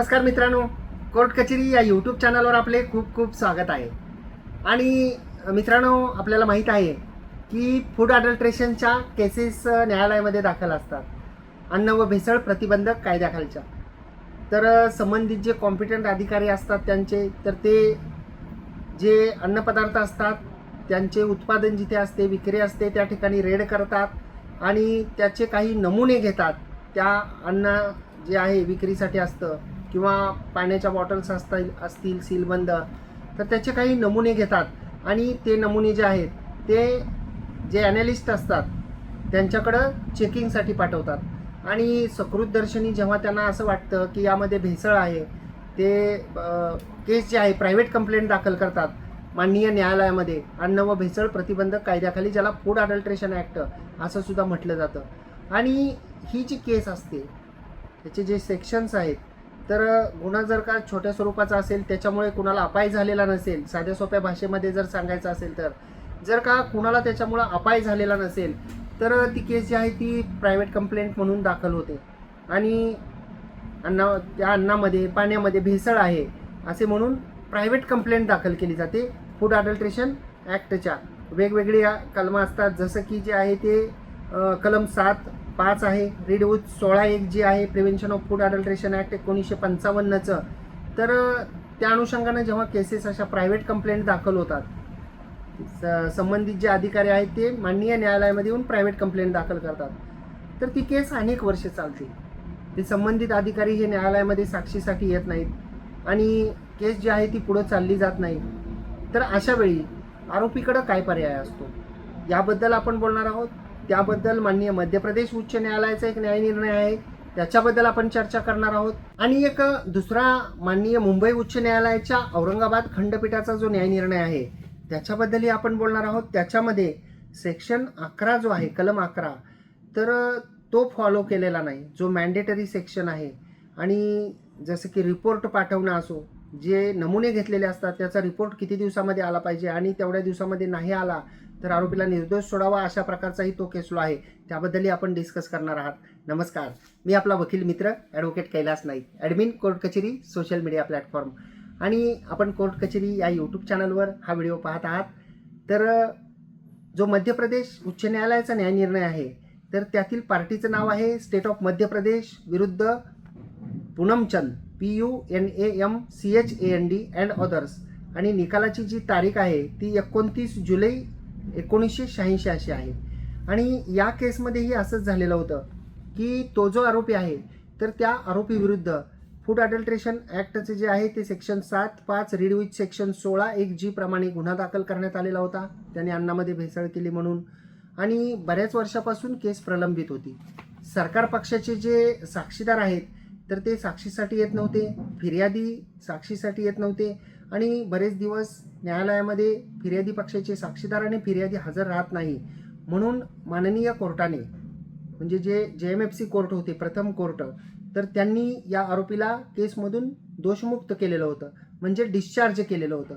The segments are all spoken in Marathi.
नमस्कार मित्रांनो कोर्ट कचेरी या यूट्यूब चॅनलवर आपले खूप खूप स्वागत आहे. आणि मित्रांनो आपल्याला माहीत आहे की फूड अडल्ट्रेशनच्या केसेस न्यायालयामध्ये दाखल असतात. अन्न व भेसळ प्रतिबंधक कायद्याखालच्या. तर संबंधित जे कॉम्पिटंट अधिकारी असतात त्यांचे तर ते जे अन्नपदार्थ असतात त्यांचे उत्पादन जिथे असते विक्री असते त्या ठिकाणी रेड करतात आणि त्याचे काही नमुने घेतात. त्या अन्न जे आहे विक्रीसाठी असतं. किंवा पाण्याच्या बॉटल्स असतील असतील सीलबंद तर त्याचे काही नमुने घेतात. आणि ते नमुने जे आहेत ते जे ॲनालिस्ट असतात त्यांच्याकडं चेकिंगसाठी पाठवतात. आणि सकृतदर्शनी जेव्हा त्यांना असं वाटतं की यामध्ये भेसळ आहे ते केस जे आहे प्रायव्हेट कंप्लेंट दाखल करतात माननीय न्यायालयामध्ये. अन्न व भेसळ प्रतिबंधक कायद्याखाली ज्याला फूड अडल्ट्रेशन ॲक्ट असं सुद्धा म्हटलं जातं. आणि ही जी केस असते त्याचे जे सेक्शन्स आहेत तर गुन्हा जर का छोट्या स्वरूपाचा असेल त्याच्यामुळे कुणाला अपाय झालेला नसेल साध्या सोप्या भाषेमध्ये जर सांगायचं असेल तर जर का कुणाला त्याच्यामुळं अपाय झालेला नसेल तर ती केस जी आहे ती प्रायव्हेट कंप्लेंट म्हणून दाखल होते. आणि अन्ना त्या अन्नामध्ये पाण्यामध्ये भेसळ आहे असे म्हणून प्रायव्हेट कंप्लेंट दाखल केली जाते. फूड अडल्ट्रेशन ॲक्टच्या वेगवेगळ्या कलमं असतात. जसं की जे आहे ते कलम सात पाच आहे. रीड सोळा एक जी आहे. Prevention of food adulteration act एकोणीसशे पंचावन्नचं. तर त्या अनुषंगानं जेव्हा केसेस अशा प्रायव्हेट कंप्लेंट दाखल होतात स- संबंधित जे अधिकारी आहेत ते माननीय न्यायालयामध्ये येऊन प्रायव्हेट कंप्लेंट दाखल करतात. तर ती केस अनेक वर्ष चालते. ते संबंधित अधिकारी हे न्यायालयामध्ये साक्षीसाठी येत नाहीत. आणि केस जी आहे ती पुढं चालली जात नाही. तर अशा वेळी आरोपीकडं काय पर्याय असतो? याबद्दल आपण बोलणार आहोत. त्याबद्दल माननीय मध्य प्रदेश उच्च न्यायालयाचा एक न्यायनिर्णय आहे. त्याच्याबद्दल आपण चर्चा करणार आहोत. आणि एक दुसरा माननीय मुंबई उच्च न्यायालयाच्या औरंगाबाद खंडपीठाचा जो न्यायनिर्णय आहे त्याच्याबद्दलही आपण बोलणार आहोत. त्याच्यामध्ये सेक्शन अकरा जो आहे कलम अकरा तर तो फॉलो केलेला नाही. जो मॅन्डेटरी सेक्शन आहे आणि जसं की रिपोर्ट पाठवणं असो जे नमुने घेतलेले असतात त्याचा रिपोर्ट किती दिवसामध्ये आला पाहिजे आणि तेवढ्या दिवसामध्ये नाही आला तर आरोपीला निर्दोष सोडावा अशा प्रकारचाही तो केस लॉ आहे. त्याबद्दलही आपण डिस्कस करणार आहात. नमस्कार. मी आपला वकील मित्र advocate Kailas Naik admin court कचेरी सोशल मीडिया प्लॅटफॉर्म आणि आपण कोर्ट कचेरी या यूट्यूब चॅनलवर हा व्हिडिओ पाहत आहात. तर जो मध्य प्रदेश उच्च न्यायालयाचा न्यायनिर्णय आहे तर त्यातील पार्टीचं नाव आहे स्टेट ऑफ मध्य प्रदेश विरुद्ध Poonamchand P U N A M C H A N D and others आणि निकालाची जी तारीख आहे ती एकोणतीस जुलै एकोणीसशे शहाऐंशी अशी आहे. आणि या केसमध्येही असंच झालेलं होतं की तो जो आरोपी आहे तर त्या आरोपीविरुद्ध फूड अडल्ट्रेशन ॲक्टचे जे आहे ते सेक्शन सात पाच रीड विथ सेक्शन सोळा एक जी प्रमाणे गुन्हा दाखल करण्यात आलेला होता. त्याने अन्नामध्ये भेसळ केली म्हणून. आणि बऱ्याच वर्षापासून केस प्रलंबित होती. सरकार पक्षाचे जे साक्षीदार आहेत तर ते साक्षीसाठी येत नव्हते. फिर्यादी साक्षीसाठी येत नव्हते. आणि बरेच दिवस न्यायालयामध्ये फिर्यादी पक्षाचे साक्षीदार आणि फिर्यादी हजर राहत नाही. म्हणून माननीय कोर्टाने म्हणजे जे जे एम एफ सी कोर्ट होते प्रथम कोर्ट तर त्यांनी या आरोपीला केसमधून दोषमुक्त केलेलं होतं. म्हणजे डिस्चार्ज केलेलं होतं.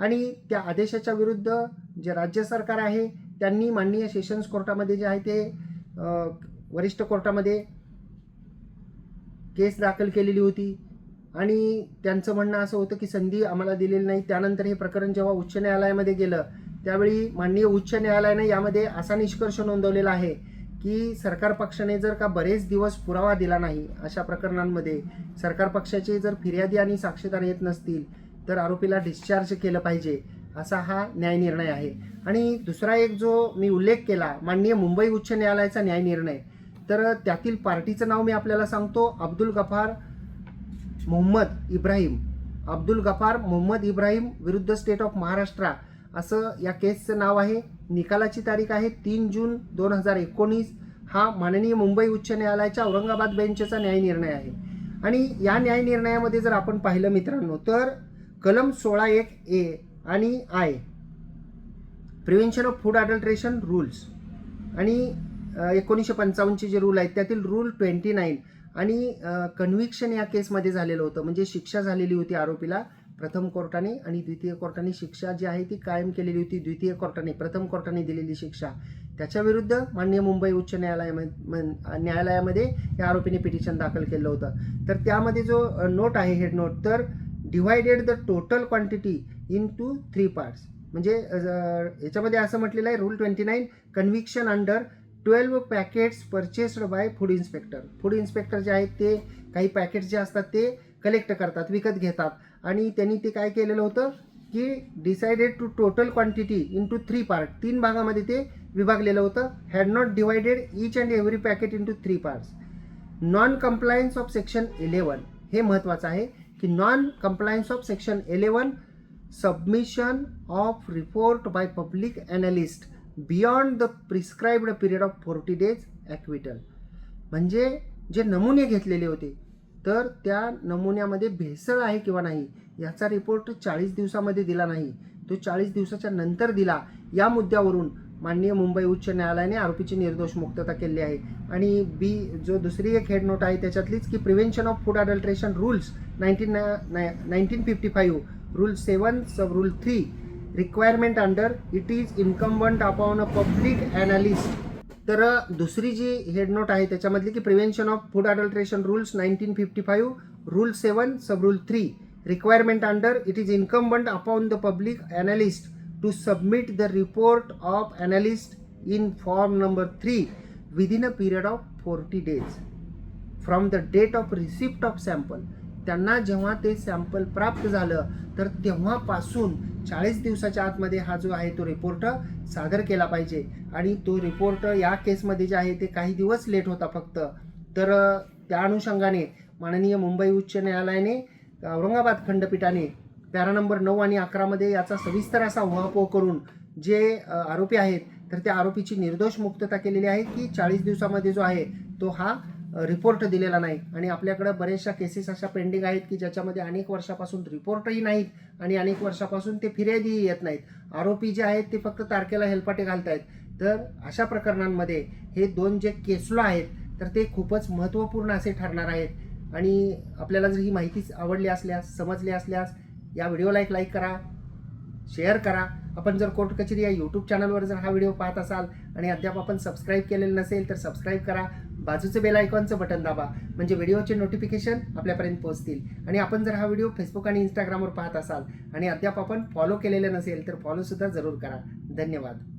आणि त्या आदेशाच्या विरुद्ध जे राज्य सरकार आहे त्यांनी माननीय सेशन्स कोर्टामध्ये जे आहे ते वरिष्ठ कोर्टामध्ये केस दाखल केलेली होती. आणि त्यांचं म्हणणं असं होतं की संधी आम्हाला दिलेली नाही. त्यानंतर हे प्रकरण जेव्हा उच्च न्यायालयामध्ये गेलं त्यावेळी माननीय उच्च न्यायालयाने यामध्ये असा निष्कर्ष नोंदवलेला आहे की सरकार पक्षाने जर का बरेच दिवस पुरावा दिला नाही अशा प्रकरणांमध्ये सरकार पक्षाचे जर फिर्यादी आणि साक्षीदार येत नसतील तर आरोपीला डिस्चार्ज केलं पाहिजे असा हा न्यायनिर्णय आहे. आणि दुसरा एक जो मी उल्लेख केला माननीय मुंबई उच्च न्यायालयाचा न्यायनिर्णय तर त्यातील पार्टीचं नाव मी आपल्याला सांगतो अब्दुल गफार मोहम्मद इब्राहिम. अब्दुल गफार मोहम्मद इब्राहिम विरुद्ध स्टेट ऑफ महाराष्ट्र असं या केसचं नाव आहे. निकालाची तारीख आहे तीन जून दोन हजार एकोणीस. हा माननीय मुंबई उच्च न्यायालयाच्या औरंगाबाद बेंचचा न्यायनिर्णय आहे. आणि या न्यायनिर्णयामध्ये जर आपण पाहिलं मित्रांनो तर कलम सोळा एक ए आणि I prevention of food adulteration rules. आणि एकोणीसशे पंचावन्नचे जे रूल आहेत त्यातील रूल ट्वेंटी नाईन आणि कन्व्हिक्शन या केसमध्ये झालेलं होतं. म्हणजे शिक्षा झालेली होती आरोपीला प्रथम कोर्टाने आणि द्वितीय कोर्टाने. शिक्षा जी आहे ती कायम केलेली होती द्वितीय कोर्टाने प्रथम कोर्टाने दिलेली शिक्षा. त्याच्याविरुद्ध माननीय मुंबई उच्च न्यायालयामध्ये न्यायालयामध्ये या आरोपीने पिटिशन दाखल केलं होतं. तर त्यामध्ये जो नोट आहे हेड नोट तर divided the total quantity into three parts म्हणजे याच्यामध्ये असं म्हटलेलं आहे rule twenty nine conviction under twelve packets purchased by food inspector. Food inspector जे आहेत ते काही पॅकेट्स जे असतात ते कलेक्ट करतात विकत घेतात. आणि त्यांनी ते काय केलेलं होतं की decided to total quantity into three part तीन भागामध्ये ते विभागलेलं होतं. Had not divided each and every packet into three parts non compliance of section eleven हे महत्त्वाचं आहे की non compliance of section eleven submission of report by public analyst beyond the prescribed period of forty days acquittal म्हणजे जे नमुने घेतलेले होते तर त्या नमुन्यामध्ये भेसळ आहे किंवा नाही याचा रिपोर्ट चाळीस दिवसामध्ये दिला नाही. तो चाळीस दिवसाच्या नंतर दिला. या मुद्द्यावरून माननीय मुंबई उच्च न्यायालयाने आरोपीची निर्दोष मुक्तता केली आहे. आणि बी जो दुसरी एक हेड नोट आहे त्याच्यातलीच की prevention of food adulteration rules nineteen nineteen fifty five rule seven sub rule three requirement under it is incumbent upon a public analyst तर दुसरी जी हेडनोट आहे त्याच्यामधली की prevention of food adulteration rules nineteen fifty five rule seven sub rule three requirement under it is incumbent upon the public analyst to submit the report of analyst in form number three within a period of forty days from the date of receipt of sample त्यांना जेव्हा ते सॅम्पल प्राप्त झालं तर तेव्हापासून चाळीस दिवसाच्या आतमध्ये हा जो आहे तो रिपोर्ट सादर केला पाहिजे. आणि तो रिपोर्ट या केसमध्ये जे आहे ते काही दिवस लेट होता फक्त. तर त्या अनुषंगाने माननीय मुंबई उच्च न्यायालयाने औरंगाबाद खंडपीठाने पॅरा नंबर नऊ आणि अकरामध्ये याचा सविस्तर असा उहापोह करून जे आरोपी आहेत तर त्या आरोपीची निर्दोष मुक्तता केलेली आहे की चाळीस दिवसामध्ये जो आहे तो हा रिपोर्ट दिलेला नाही. आणि आपल्याकडं बऱ्याचशा केसेस अशा पेंडिंग आहेत की ज्याच्यामध्ये अनेक वर्षापासून रिपोर्टही नाहीत आणि अनेक वर्षापासून ते फिर्यादीही येत नाहीत. आरोपी जे आहेत ते फक्त तारखेला हेलपाटे घालतायत. तर अशा प्रकरणांमध्ये हे दोन जे केसलो आहेत तर ते खूपच महत्त्वपूर्ण असे ठरणार आहेत. आणि आपल्याला जर ही माहिती आवडली असल्यास समजली असल्यास या व्हिडिओला एक लाईक करा. शेअर करा. आपण जर कोर्ट कचेरी या यूट्यूब चॅनलवर जर हा व्हिडिओ पाहत असाल आणि अद्याप आपण सबस्क्राईब केलेलं नसेल तर सबस्क्राईब करा. बाजूचं बेल आयकॉनचं बटन दाबा. म्हणजे व्हिडिओचे नोटिफिकेशन आपल्यापर्यंत पोहोचतील. आणि आपण जर हा व्हिडिओ फेसबुक आणि इंस्टाग्रामवर पाहत असाल आणि अद्याप आपण फॉलो केलेलं नसेल तर फॉलोसुद्धा जरूर करा. धन्यवाद.